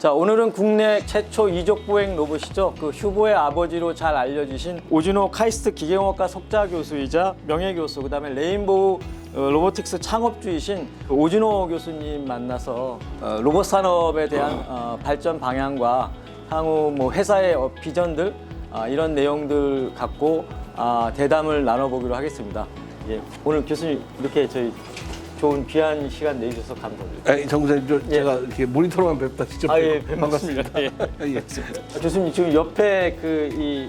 자, 오늘은 국내 최초 이족 보행 로봇이죠. 그 휴보의 아버지로 잘 알려지신 오진호 카이스트 기계공학과 석자 교수이자 명예 교수, 그 다음에 레인보우 어, 로보틱스 창업주이신 그 오진호 교수님 만나서 어, 로봇 산업에 대한 어, 발전 방향과 향후 뭐 회사의 어, 비전들 아, 이런 내용들 갖고 아, 대담을 나눠보기로 하겠습니다. 예, 오늘 교수님 이렇게 저희 좋은 귀한 시간 내주셔서 감사드립니다. 아, 정 부장님, 저, 제가 이렇게 모니터로만 뵙다 진짜 아, 예, 뵙고 반갑습니다. 예. 예. 아, 교수님 지금 옆에 그 이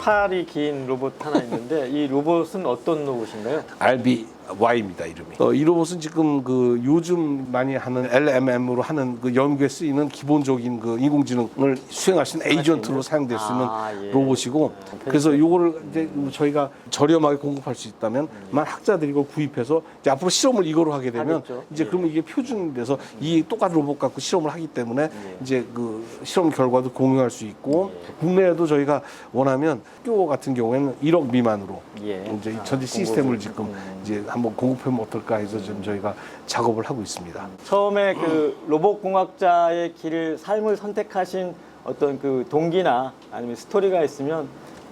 팔이 긴 로봇 하나 있는데 이 로봇은 어떤 로봇인가요? RBY입니다 이름이. 어, 이 로봇은 지금 그 요즘 많이 하는 LMM으로 하는 그 연구에 쓰이는 기본적인 그 인공지능을 수행할 수 있는 에이전트로 사용될 수 있는 아, 예. 로봇이고 그래서 이거를 이제 저희가 저렴하게 공급할 수 있다면 만 학자들이 이걸 구입해서 이제 앞으로 실험을 이거로 하게 되면 하겠죠. 이제 예. 그러면 이게 표준이 돼서 이 똑같은 로봇 갖고 실험을 하기 때문에 이제 그 실험 결과도 공유할 수 있고 국내에도 저희가 원하면 학교 같은 경우에는 1억 미만으로 예. 이제 아, 전체 시스템을 공급을. 지금 음. 이제 한번 공급하면 어떨까 해서 지금 저희가 작업을 하고 있습니다. 처음에 그 로봇 공학자의 길을 삶을 선택하신 어떤 그 동기나 아니면 스토리가 있으면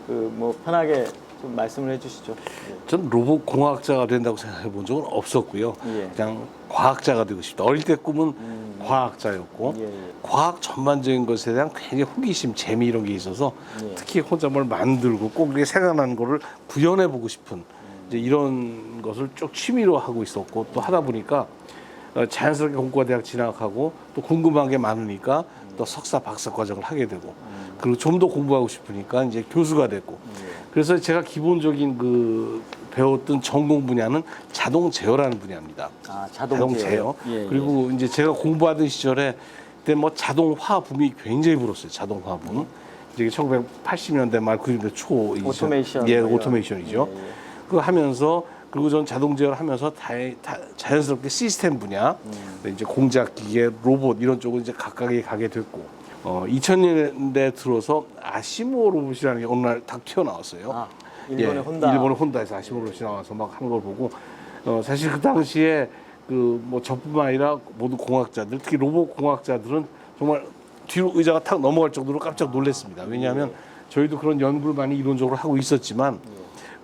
그 뭐 편하게 좀 말씀을 해주시죠. 전 로봇 공학자가 된다고 생각해 본 적은 없었고요. 예. 그냥 과학자가 되고 싶다. 어릴 때 꿈은 음. 과학자였고 예, 예. 과학 전반적인 것에 대한 굉장히 호기심, 재미 이런 게 있어서 예. 특히 혼자 뭘 만들고 꼭 이렇게 생각나는 거를 구현해 보고 싶은 이제 이런 것을 쭉 취미로 하고 있었고 또 하다 보니까 어, 자연스럽게 공과대학 진학하고 또 궁금한 게 많으니까 또 석사 박사 과정을 하게 되고 그리고 좀 더 공부하고 싶으니까 이제 교수가 됐고 그래서 제가 기본적인 그 배웠던 전공 분야는 자동 제어라는 분야입니다. 아 자동, 자동 제어. 예, 예. 그리고 이제 제가 공부하던 시절에 그때 뭐 자동화 붐이 굉장히 불었어요. 자동화 붐. 이제 1980년대 말 90년대 초. 오토메이션 예. 오토메이션이죠. 예, 예. 그거 하면서 그리고 전 자동 제어를 하면서 다, 다 자연스럽게 시스템 분야, 음. 이제 공작 기계, 로봇 이런 쪽으로 이제 각각에 가게 됐고. 어, 2000년대 들어서 아시모 로봇이라는 게 어느 날 딱 튀어나왔어요. 아 일본의 예, 혼다. 일본의 혼다에서 아시모 로봇이 나와서 막 하는 걸 보고 어, 사실 그 당시에 그 뭐 저뿐만 아니라 모든 공학자들 특히 로봇 공학자들은 정말 뒤로 의자가 탁 넘어갈 정도로 깜짝 놀랐습니다. 왜냐하면 저희도 그런 연구를 많이 이론적으로 하고 있었지만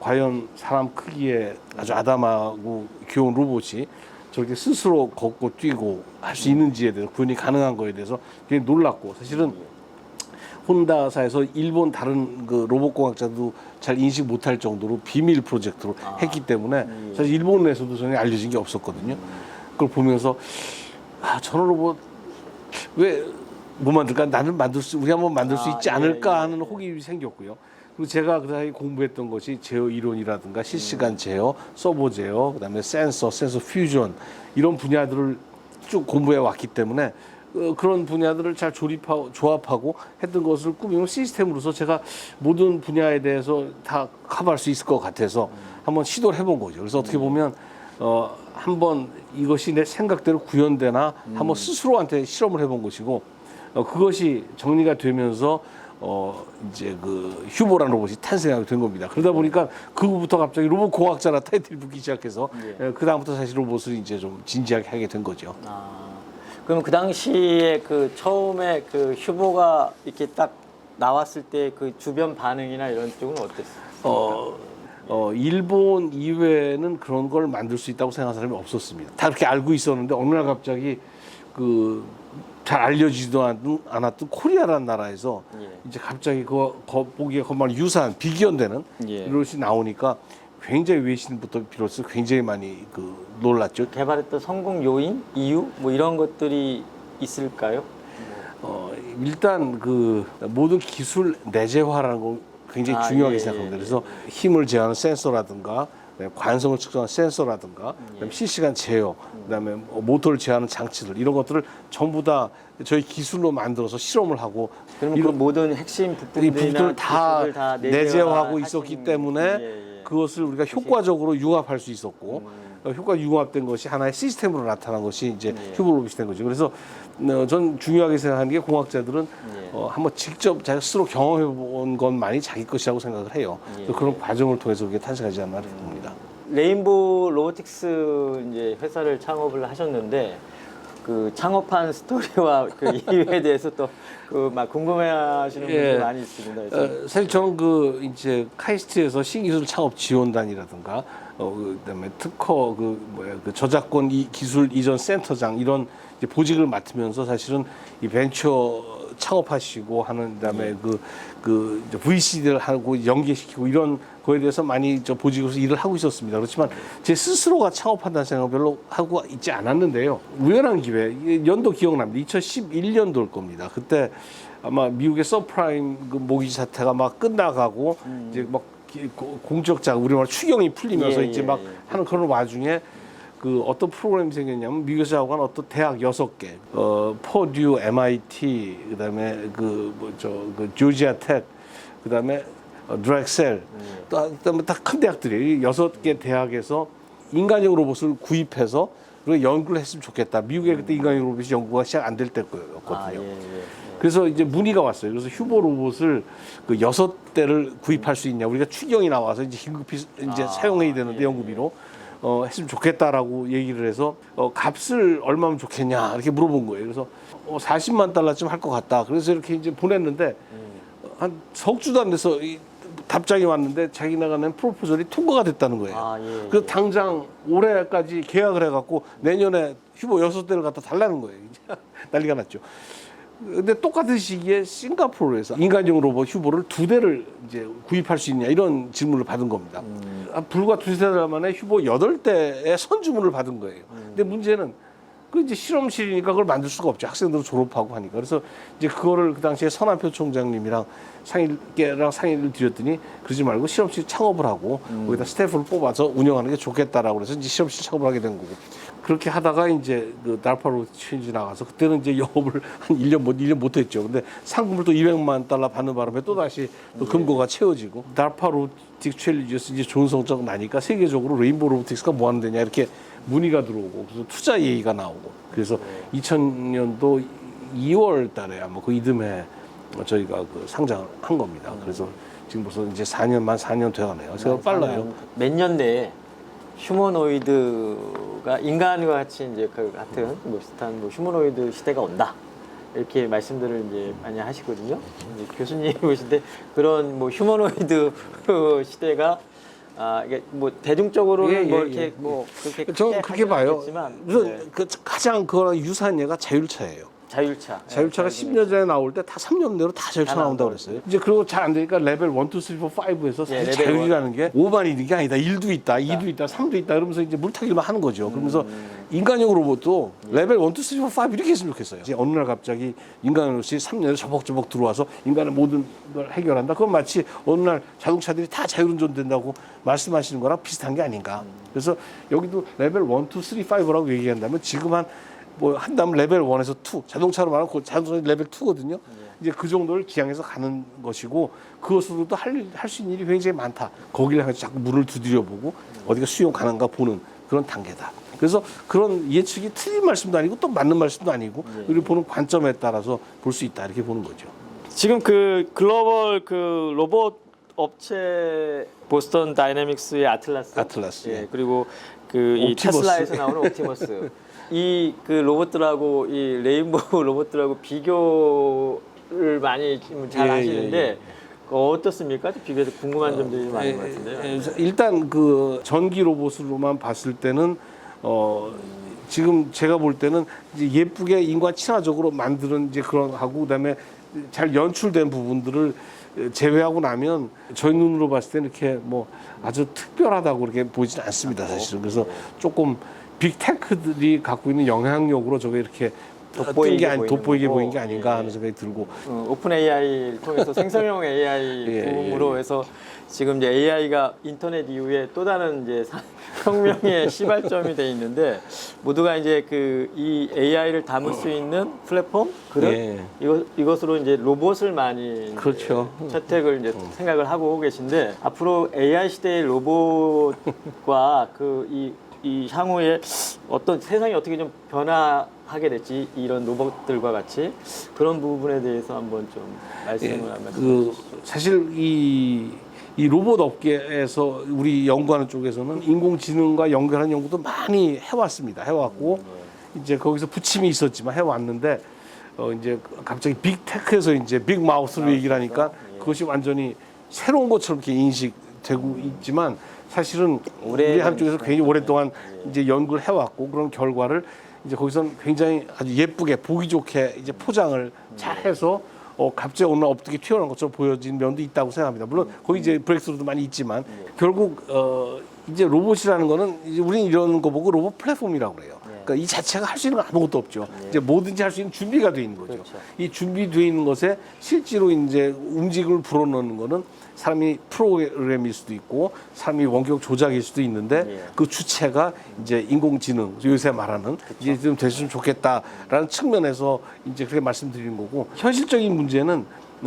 과연 사람 크기의 아주 아담하고 귀여운 로봇이 저렇게 스스로 걷고 뛰고 할 수 있는지에 대해서 구현이 가능한 거에 대해서 굉장히 놀랐고 사실은 혼다사에서 일본 다른 그 로봇 공학자도 잘 인식 못할 정도로 비밀 프로젝트로 했기 때문에 사실 일본 내에서도 전혀 알려진 게 없었거든요. 그걸 보면서 아 저런 로봇 왜 못 만들까? 나는 만들 수 우리 한번 만들 수 아, 있지 예, 않을까 예, 하는 호기심이 생겼고요. 그리고 제가 그 사이 공부했던 것이 제어 이론이라든가 실시간 제어, 서버 제어, 그다음에 센서, 센서 퓨전 이런 분야들을 쭉 공부해 왔기 때문에 어, 그런 분야들을 잘 조립하고 조합하고 했던 것을 꾸미면 시스템으로서 제가 모든 분야에 대해서 다 커버할 수 있을 것 같아서 한번 시도를 해본 거죠. 그래서 어떻게 보면 어, 한번 이것이 내 생각대로 구현되나 한번 스스로한테 실험을 해본 것이고 어, 그것이 정리가 되면서 어 이제 그 휴보라는 로봇이 탄생하게 된 겁니다. 그러다 보니까 그 후부터 갑자기 로봇 공학자라 타이틀 붙기 시작해서 예. 그 다음부터 사실 로봇을 이제 좀 진지하게 하게 된 거죠. 아, 그럼 그 당시에 그 처음에 그 휴보가 이렇게 딱 나왔을 때 그 주변 반응이나 이런 쪽은 어땠어요? 어, 어, 일본 이외에는 그런 걸 만들 수 있다고 생각하는 사람이 없었습니다. 다 그렇게 알고 있었는데 어느 날 갑자기 그 잘 알려지지도 않- 않았던 코리아라는 나라에서 예. 이제 갑자기 그 거, 보기에 정말 유사한 비견되는 예. 이런 것이 나오니까 굉장히 외신부터 비롯해서 굉장히 많이 그 놀랐죠. 개발했던 성공 요인, 이유 뭐 이런 것들이 있을까요? 어, 일단 그 모든 기술 내재화라는 거 굉장히 아, 중요하게 예, 생각합니다. 예, 그래서 힘을 제어하는 센서라든가 관성을 측정하는 센서라든가 그다음에 실시간 제어, 그다음에 뭐 모터를 제어하는 장치들 이런 것들을 전부 다 저희 기술로 만들어서 실험을 하고 그러면 그 모든 핵심 이 부품들이나 부분들을 다 기술을 다 내재화하고 있었기 때문에 예, 예. 그것을 우리가 효과적으로 융합할 수 있었고 어, 효과 융합된 것이 하나의 시스템으로 나타난 것이 이제 예. 휴보 로봇이 된 거죠. 그래서 어, 전 중요하게 생각하는 게 공학자들은 예. 어, 한번 직접 자기가 스스로 경험해 본 것만이 자기 것이라고 생각을 해요. 예. 그래서 그런 과정을 통해서 그게 탄생하지 않나 봅니다. 레인보우 로보틱스 이제 회사를 창업을 하셨는데 그 창업한 스토리와 그 이유에 대해서 또그막 궁금해하시는 분들이 예. 많이 있습니다. 어, 사실 저는 그 이제 카이스트에서 신기술 창업 지원단이라든가 어 그다음에 특허 그 뭐야 그 저작권 이 기술 이전 센터장 이런 이제 보직을 맡으면서 사실은 이 벤처 창업하시고 하는 그다음에 그그 VC들 하고 연계시키고 이런 거에 대해서 많이 저 보직으로서 일을 하고 있었습니다. 그렇지만 제 스스로가 창업한다는 생각을 별로 하고 있지 않았는데요. 우연한 기회, 연도 기억납니다. 2011년도일 겁니다. 그때 아마 미국의 서프라임 그 모기 사태가 막 끝나가고 이제 막 공적자 우리말 추경이 풀리면서 예, 이제 예, 막 예. 하는 그런 와중에 그 어떤 프로그램이 생겼냐면 미국에서 하고 한 어떤 대학 여섯 개, 어 포듀, MIT, 그다음에 그 뭐저그 조지아 텍, 그다음에 어, 드렉셀, 또 그다음에 다큰 대학들이 이 여섯 개 대학에서 인간형 로봇을 구입해서 그리고 연구를 했으면 좋겠다. 미국에 그때 인간형 로봇이 연구가 시작 안 될 때였거든요. 아, 예, 예. 그래서 이제 문의가 왔어요. 그래서 휴보 로봇을 그 여섯 대를 구입할 수 있냐. 우리가 추경이 나와서 이제 긴급히 이제 아, 사용해야 되는데 예, 연구비로 어, 했으면 좋겠다라고 얘기를 해서 어, 값을 얼마면 좋겠냐 이렇게 물어본 거예요. 그래서 어, 40만 달러쯤 할 것 같다. 그래서 이렇게 이제 보냈는데 한 석 주도 안 돼서 이 답장이 왔는데 자기네가 낸 프로포절이 통과가 됐다는 거예요. 아, 예. 그래서 당장 올해까지 계약을 해갖고 내년에 휴보 여섯 대를 갖다 달라는 거예요. 이제 난리가 났죠. 근데 똑같은 시기에 싱가포르에서 인간용 로봇 휴보를 두 대를 이제 구입할 수 있냐 이런 질문을 받은 겁니다. 한 불과 두세 달 만에 휴보 여덟 대의 선주문을 받은 거예요. 근데 문제는 그 이제 실험실이니까 그걸 만들 수가 없죠. 학생들은 졸업하고 하니까. 그래서 이제 그거를 그 당시에 선한표 총장님이랑 상의랑 상의를 드렸더니 그러지 말고 실험실 창업을 하고 거기다 스태프를 뽑아서 운영하는 게 좋겠다라고 그래서 이제 실험실 창업을 하게 된 거고. 그렇게 하다가 이제 그 달파로 체인지 나가서 그때는 이제 영업을 한 1년 못 1년 못 했죠. 근데 상금을 또 200만 달러 받는 바람에 또 다시 또 금고가 채워지고 달파 로틱 챌린지에서 이제 좋은 성적 나니까 세계적으로 레인보우 로보틱스가 뭐 하는 데냐 이렇게 문의가 들어오고 그래서 투자 얘기가 나오고 그래서 2000년도 2월 달에 아마 그 이듬해 저희가 그 상장을 한 겁니다. 그래서 지금 벌써 이제 4년 만 4년 돼가네요. 제가 빨라요. 몇 년 내에 휴머노이드가 인간과 같이 이제 그 같은 뭐 비슷한 뭐 휴머노이드 시대가 온다. 이렇게 말씀들을 이제 많이 하시거든요. 이제 교수님 보실 때 그런 뭐 휴머노이드 시대가 아 이게 뭐 대중적으로는 예, 예, 뭐 예, 이렇게 예. 뭐 그렇게 크게 그렇게 봐요. 않겠지만, 우선 네. 그 가장 그거랑 유사한 예가 자율차예요. 자율차. 자율차가 네, 10년 전에 나올 때 다 3년 내로 다 자율차 다 나온다고 나온다고 그랬어요. 이제 그리고 잘 안 되니까 레벨 1, 2, 3, 4, 5에서 예, 사실 레벨 자율이라는 게 5만 있는 게 아니다. 1도 있다, 2도 있다, 3도 있다. 그러면서 이제 물타기만 하는 거죠. 그러면서 음. 인간형 로봇도 레벨 1, 2, 3, 4, 5 이렇게 했으면 좋겠어요. 이제 어느 날 갑자기 인간으로서 3년에 저벅저벅 들어와서 인간의 모든 걸 해결한다. 그건 마치 어느 날 자동차들이 다 자율운전 된다고 말씀하시는 거랑 비슷한 게 아닌가. 그래서 여기도 레벨 1, 2, 3, 5라고 얘기한다면 지금 한 뭐 한다면 레벨 1에서 2 자동차로 말하면 그 자동차 레벨 2거든요. 이제 그 정도를 기양해서 가는 것이고 그것으로도 할수 있는 일이 굉장히 많다. 거기를 향해서 자꾸 문을 두드려 보고 어디가 수용 가능가 보는 그런 단계다. 그래서 그런 예측이 틀린 말씀도 아니고 또 맞는 말씀도 아니고 우리 보는 관점에 따라서 볼 수 있다 이렇게 보는 거죠. 지금 그 글로벌 그 로봇 업체 보스턴 다이내믹스의 아틀라스, 아틀라스, 예, 예. 그리고 그 이 옵티머스. 테슬라에서 나오는 옵티머스 이 그 로봇들하고 이 레인보우 로봇들하고 비교를 많이 지금 잘 예, 하시는데 예, 예. 그 어떻습니까? 비교해서 궁금한 점들이 많은 것 같은데요. 예, 예, 일단 그 전기 로봇으로만 봤을 때는 어 지금 제가 볼 때는 이제 예쁘게 인간 친화적으로 만드는 이제 그런 하고 그다음에 잘 연출된 부분들을 제외하고 나면 저희 눈으로 봤을 때는 이렇게 뭐 아주 특별하다고 그렇게 보이진 않습니다 사실은 그래서 조금 빅테크들이 갖고 있는 영향력으로 저게 이렇게 돋보이게 아니 보이는 돋보이게 거고. 보인 게 아닌가 예. 하는 생각이 들고 어, 오픈 AI를 통해서 생성형 AI 예, 도움으로 예, 예. 해서 지금 이제 AI가 인터넷 이후에 또 다른 이제 사- 혁명의 시발점이 돼 있는데 모두가 이제 그 이 AI를 담을 수 있는 플랫폼 그릇 예. 이것 이것으로 이제 로봇을 많이 이제 그렇죠. 채택을 이제 생각을 하고 계신데 앞으로 AI 시대의 로봇과 그 이 이 향후에 어떤 세상이 어떻게 좀 변화하게 될지 이런 로봇들과 같이 그런 부분에 대해서 한번 좀 말씀을 한번 그 사실 이, 이 로봇 업계에서 우리 연구하는 쪽에서는 인공지능과 연결하는 연구도 많이 해왔습니다. 해왔고 이제 거기서 부침이 있었지만 해왔는데 어 이제 갑자기 빅테크에서 이제 빅마우스로 얘기를 하니까 예. 그것이 완전히 새로운 것처럼 이렇게 인식되고 있지만 사실은 우리 한쪽에서 굉장히 오랫동안 예. 이제 연구를 해왔고 그런 결과를 이제 거기서는 굉장히 아주 예쁘게 보기 좋게 이제 포장을 잘 해서 어 갑자기 날 어떻게 튀어나온 것처럼 보여진 면도 있다고 생각합니다. 물론 거기 이제 브렉스루도 많이 있지만 결국 어 이제 로봇이라는 거는 이제 우리는 이런 거 보고 로봇 플랫폼이라고 그래요. 그러니까 이 자체가 할 수 있는 건 아무것도 없죠. 이제 뭐든지 할 수 있는 준비가 돼 있는 거죠. 그렇죠. 이 준비되어 있는 것에 실제로 이제 움직임을 불어넣는 거는 사람이 프로그램일 수도 있고 사람이 원격 조작일 수도 있는데 예. 그 주체가 이제 인공지능 요새 말하는 이제 좀 됐으면 좋겠다라는 측면에서 이제 그렇게 말씀드리는 거고 현실적인 문제는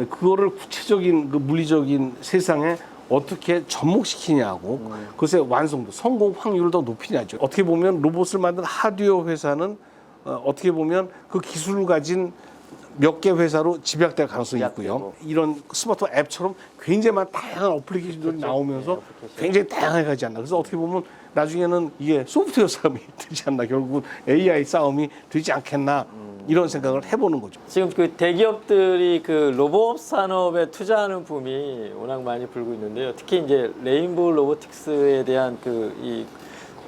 그거를 구체적인 그 물리적인 세상에 어떻게 접목시키냐고 그것의 완성도 성공 확률을 더 높이냐죠 어떻게 보면 로봇을 만든 하드웨어 회사는 어, 어떻게 보면 그 기술을 가진 몇 개 회사로 집약될 가능성이 있고요. 집약되고. 이런 스마트폰 앱처럼 굉장히 많은 다양한 어플리케이션들이 나오면서 네, 어플리케이션. 굉장히 다양하게 가지 않나. 그래서 어떻게 보면 나중에는 이게 소프트웨어 싸움이 되지 않나. 결국은 AI 싸움이 되지 않겠나. 이런 생각을 해보는 거죠. 지금 그 대기업들이 그 로봇 산업에 투자하는 붐이 워낙 많이 불고 있는데요. 특히 이제 레인보우 로보틱스에 대한 그 이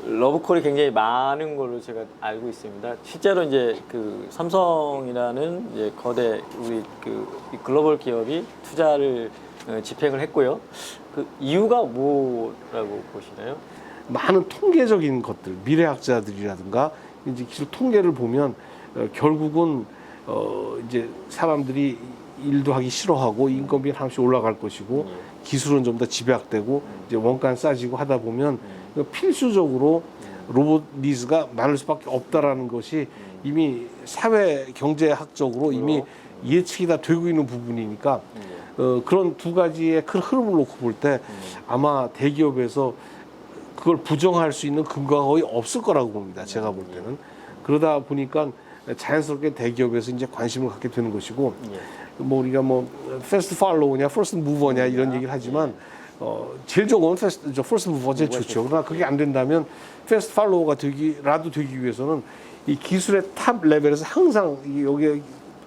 러브콜이 굉장히 많은 걸로 제가 알고 있습니다. 실제로 이제 그 삼성이라는 이제 거대 우리 그이 글로벌 기업이 투자를 어, 집행을 했고요. 그 이유가 뭐라고 보시나요? 많은 통계적인 것들, 미래학자들이라든가 이제 기술 통계를 보면 어, 결국은 어, 이제 사람들이 일도 하기 싫어하고 인건비는 하나씩 올라갈 것이고 기술은 좀 더 집약되고 이제 원가는 싸지고 하다 보면 그 필수적으로 로봇 니즈가 많을 수밖에 없다라는 것이 이미 사회 경제학적으로 이미 예측이 다 되고 있는 부분이니까 어, 그런 두 가지의 큰 흐름을 놓고 볼 때 아마 대기업에서 그걸 부정할 수 있는 근거가 거의 없을 거라고 봅니다. 제가 볼 때는 그러다 보니까 자연스럽게 대기업에서 이제 관심을 갖게 되는 것이고 예. 뭐 우리가 뭐 패스트 팔로우냐, 퍼스트 무버냐 이런 얘기를 하지만 어 제일 좋은 건 패스트 저 퍼스트 무버가 제일 좋죠. 그러나 그게 안 된다면 패스트 팔로우가 되기라도 되기 위해서는 이 기술의 탑 레벨에서 항상 이 여기에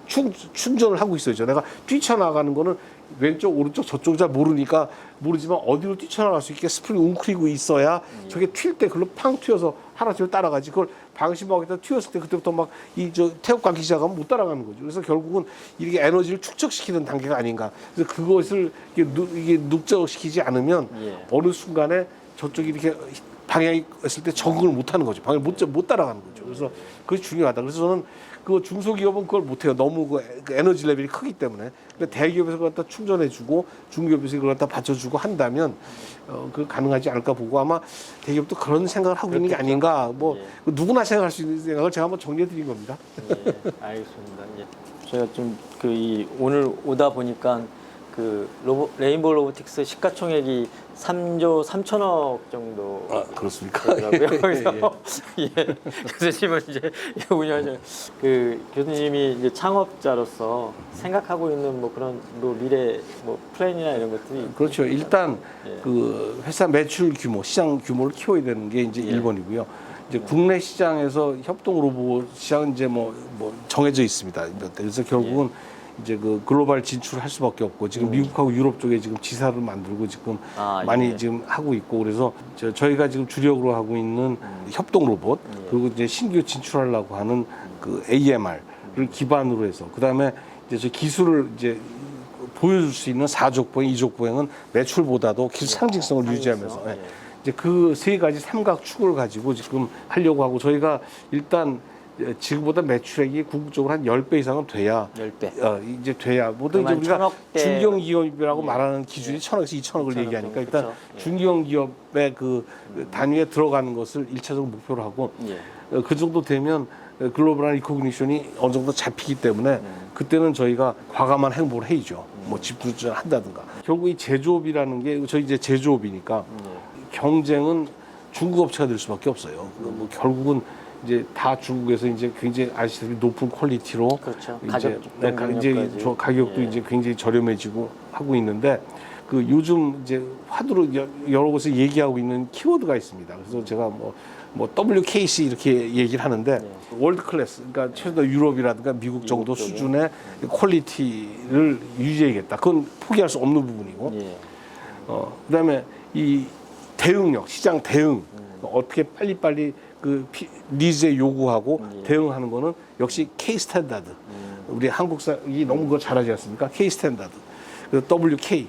충, 충전을 하고 있어야죠. 내가 뛰쳐나가는 거는 왼쪽, 오른쪽, 저쪽 잘 모르니까 모르지만 어디로 뛰쳐나갈 수 있게 스프링 웅크리고 있어야 저게 튈 때 그걸로 팡 튀어서 하나씩 따라가지. 그걸 방심하겠다 튀었을 때 그때부터 막 이 저 태엽 감기 시작하면 못 따라가는 거죠. 그래서 결국은 이게 에너지를 축적시키는 단계가 아닌가. 그래서 그것을 이게, 누, 이게 누적시키지 않으면 예. 어느 순간에 저쪽이 이렇게 방향이 있을 때 적응을 못 하는 거죠. 방향을 못, 못 따라가는 거죠. 그래서 그것이 중요하다. 그래서 저는 그 중소기업은 그걸 못 해요. 너무 그 에- 그 에너지 레벨이 크기 때문에. 근데 대기업에서 그걸 갖다 충전해주고 중기업에서 그걸 갖다 받쳐주고 한다면 어, 그 가능하지 않을까 보고 아마 대기업도 그런 생각을 하고 있는 게 아닌가. 뭐 예. 그 누구나 생각할 수 있는 생각을 제가 한번 정리해 드린 겁니다. 예, 알겠습니다. 예. 저희가 좀 그 이 오늘 오다 보니까 그 로보, 레인보우 로보틱스 시가총액이 3조 3천억 정도 아 그렇습니까? 되더라고요. 그래서 예, 예, 교수님은 이제 운영하시는 그 교수님이 이제 창업자로서 생각하고 있는 뭐 그런 뭐 미래 뭐 플랜이나 이런 것들이 그렇죠. 일단 예. 그 회사 매출 규모, 시장 규모를 키워야 되는 게 이제 예. 일 1번이고요. 이제 국내 시장에서 협동 로봇 시장은 이제 뭐, 뭐 정해져 있습니다. 그래서 결국은 예. 이제 그 글로벌 진출할 수밖에 없고 지금 미국하고 유럽 쪽에 지금 지사를 만들고 지금 음. 아, 많이 예. 지금 하고 있고 그래서 저, 저희가 지금 주력으로 하고 있는 협동 로봇 예. 그리고 이제 신규 진출하려고 하는 그 AMR을 기반으로 해서 그다음에 이제 저 기술을 이제 보여줄 수 있는 사족 보행, 이족 보행은 매출보다도 기술 상징성을 유지하면서 예. 예. 이제 그 세 가지 삼각 축을 가지고 지금 하려고 하고 저희가 일단 예, 지금보다 매출액이 궁극적으로 한 10배 이상은 돼야 10배. 어, 이제 돼야 모두 이제 우리가 천억대- 중견 기업이라고 예. 말하는 기준이 천억에서 이천억을 이천억 얘기하니까 정도, 일단 그쵸. 예. 중견 기업의 그 단위에 들어가는 것을 일차적으로 목표로 하고 예. 어, 그 정도 되면 어, 글로벌한 리코그니션이 어느 정도 잡히기 때문에 음. 그때는 저희가 과감한 행보를 해야죠. 뭐 집주를 한다든가. 결국 이 제조업이라는 게 저희 이제 제조업이니까 예. 경쟁은 중국 업체가 될 수밖에 없어요. 뭐 결국은 이제 다 중국에서 이제 굉장히 아시다시피 높은 퀄리티로 그렇죠. 이제 가격 네, 가- 이제. 저 가격도 예. 이제 굉장히 저렴해지고 하고 있는데 그 요즘 이제 화두로 여- 여러 곳에 얘기하고 있는 키워드가 있습니다. 그래서 제가 뭐, 뭐 WKC 이렇게 얘기를 하는데 월드 클래스, 그러니까 최소 유럽이라든가 미국 정도 쪽에. 수준의 퀄리티를 유지해야겠다. 그건 포기할 수 없는 부분이고, 예. 어, 그다음에 이 대응력, 시장 대응 어떻게 빨리빨리 그 피- 니즈에 요구하고 예. 대응하는 거는 역시 K 스탠다드. 우리 한국사이 너무 그거 잘하지 않습니까? K 스탠다드. 그리고 WK.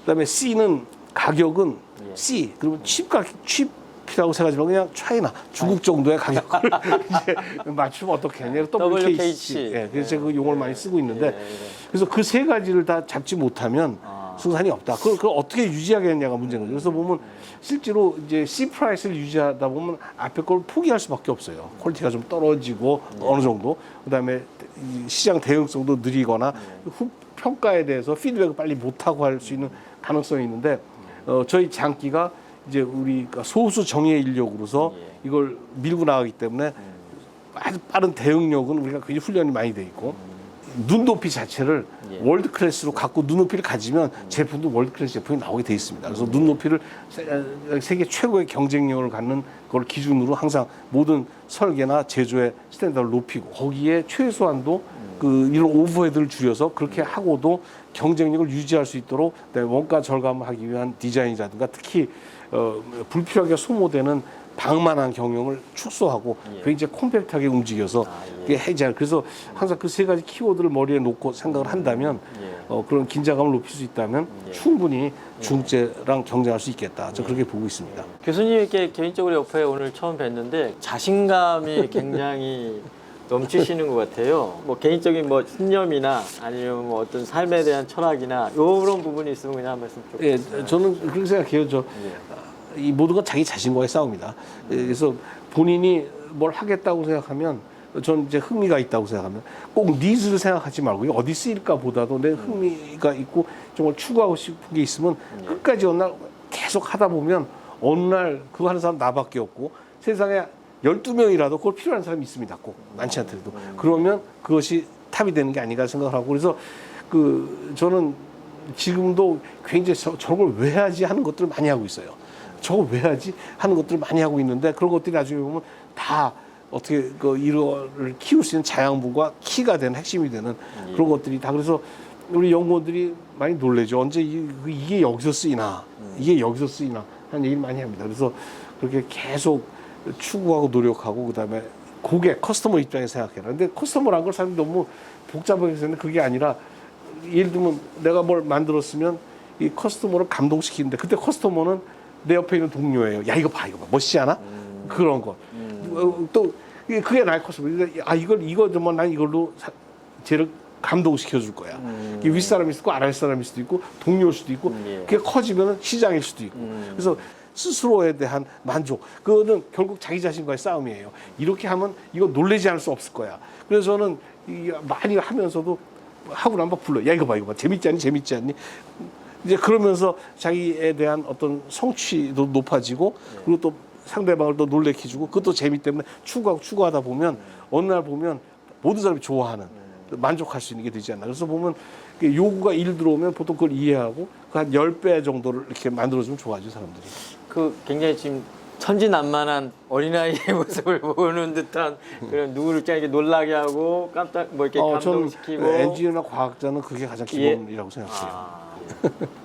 그다음에 C는 가격은 예. C. 그러면 칩 가격 칩이라고 생각하지만 그냥 차이나 중국 정도의 가격을 이제 맞추면 어떻겠냐? WKC. WKC. 예, 그래서 제가 그 용어를 많이 쓰고 있는데 예, 예. 그래서 그 세 가지를 다 잡지 못하면 아. 승산이 없다. 그걸, 그걸 어떻게 유지하겠냐가 문제인 거죠. 그래서 보면 실제로 이제 C 프라이스를 유지하다 보면 앞에 걸 포기할 수밖에 없어요. 퀄리티가 좀 떨어지고 어느 정도. 그다음에 이 시장 대응성도 느리거나 후 평가에 대해서 피드백을 빨리 못 하고 할 수 있는 가능성이 있는데 어, 저희 장기가 이제 우리 소수 정예 인력으로서 이걸 밀고 나가기 때문에 아주 빠른 대응력은 우리가 굉장히 훈련이 많이 돼 있고 눈높이 자체를 예. 월드 클래스로 갖고 눈높이를 가지면 제품도 월드 클래스 제품이 나오게 돼 있습니다. 그래서 눈높이를 세- 세계 최고의 경쟁력을 갖는 걸 기준으로 항상 모든 설계나 제조의 스탠다드를 높이고 거기에 최소한도 그 이런 오버헤드를 줄여서 그렇게 하고도 경쟁력을 유지할 수 있도록 그다음에 원가 절감을 하기 위한 디자인이라든가 특히 어, 불필요하게 소모되는 방만한 경영을 축소하고 예. 굉장히 콤팩트하게 움직여서 아, 예. 그게 해제. 그래서 항상 그 세 가지 키워드를 머리에 놓고 생각을 한다면 예. 어, 그런 긴장감을 높일 수 있다면 예. 충분히 중국제랑 경쟁할 수 있겠다. 저 그렇게 보고 있습니다. 교수님께 개인적으로 옆에 오늘 처음 뵀는데 자신감이 굉장히 넘치시는 것 같아요. 뭐 개인적인 뭐 신념이나 아니면 뭐 어떤 삶에 대한 철학이나 이런 부분이 있으면 그냥 한 말씀 좀. 예, 저는 그렇게 생각해요. 저 예. 이 모든 건 자기 자신과의 싸움이다. 예, 그래서 본인이 뭘 하겠다고 생각하면 전 이제 흥미가 있다고 생각하면 꼭 니즈를 생각하지 말고 어디 쓰일까 보다도 내 흥미가 있고 정말 추구하고 싶은 게 있으면 끝까지 어느 날 계속 하다 보면 어느 날 그거 하는 사람 나밖에 없고 세상에 12명이라도 그걸 필요한 사람이 있습니다. 꼭 많지 않더라도. 그러면 그것이 탑이 되는 게 아닌가 생각을 하고 그래서 그 저는 지금도 굉장히 저, 저걸 왜 하지 하는 것들을 많이 하고 있어요. 저걸 왜 하지 하는 것들을 많이 하고 있는데 그런 것들이 나중에 보면 다 어떻게 그 이거를 키울 수 있는 자양분과 키가 되는 핵심이 되는 그런 것들이 다 그래서 우리 연구원들이 많이 놀래죠. 언제 이, 그 이게 여기서 쓰이나 이게 여기서 쓰이나 하는 얘기를 많이 합니다. 그래서 그렇게 계속 추구하고 노력하고 그다음에 고객 커스터머 입장에서 생각해라. 근데 커스터머란 걸 사람들이 너무 복잡하게 생각하는데 그게 아니라 예를 들면 내가 뭘 만들었으면 이 커스터머를 감동시키는데 그때 커스터머는 내 옆에 있는 동료예요. 야 이거 봐 이거 봐 멋있지 않아? 그런 거. 어, 또 이게 그게 나의 커스터머. 그러니까 아 이걸 이거 정말 난 이걸로 사, 쟤를 감동시켜 줄 거야. 이게 윗사람일 수도 있고 아랫 사람일 수도 있고 동료일 수도 있고 음, 예. 그게 커지면 시장일 수도 있고. 그래서 스스로에 대한 만족 그거는 결국 자기 자신과의 싸움이에요. 이렇게 하면 이거 놀래지 않을 수 없을 거야. 그래서 저는 이 많이 하면서도 하고 나면 막 불러. 야 이거 봐 이거 봐 재밌지 않니 재밌지 않니. 이제 그러면서 자기에 대한 어떤 성취도 높아지고 그리고 또 상대방을 또 놀래키주고 그것도 재미 때문에 추구하고 추구하다 보면 어느 날 보면 모든 사람이 좋아하는 만족할 수 있는 게 되지 않나. 그래서 보면 그 요구가 일 들어오면 보통 그걸 이해하고 그한 10배 정도를 이렇게 만들어주면 좋아하죠, 사람들이. 그 굉장히 지금 천진난만한 어린아이의 모습을 보는 듯한 그런 누구를 이렇게 놀라게 하고 깜짝 뭐 이렇게 어, 저는 감동시키고 엔지니어나 과학자는 그게 가장 예. 기본이라고 생각해요. 아, 예.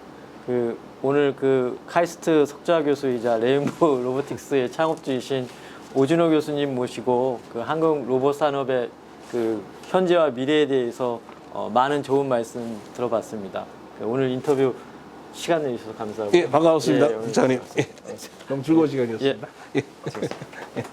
그 오늘 그 카이스트 석좌 교수이자 레인보우 로보틱스의 창업주이신 오준호 교수님 모시고 그 한국 로봇 산업의 그 현재와 미래에 대해서 어, 많은 좋은 말씀 들어봤습니다. 그 오늘 인터뷰 시간 내주셔서 감사하고 예, 반가웠습니다, 예, 오늘 부장님. 예, 너무 즐거운 시간이었습니다. 예. 예.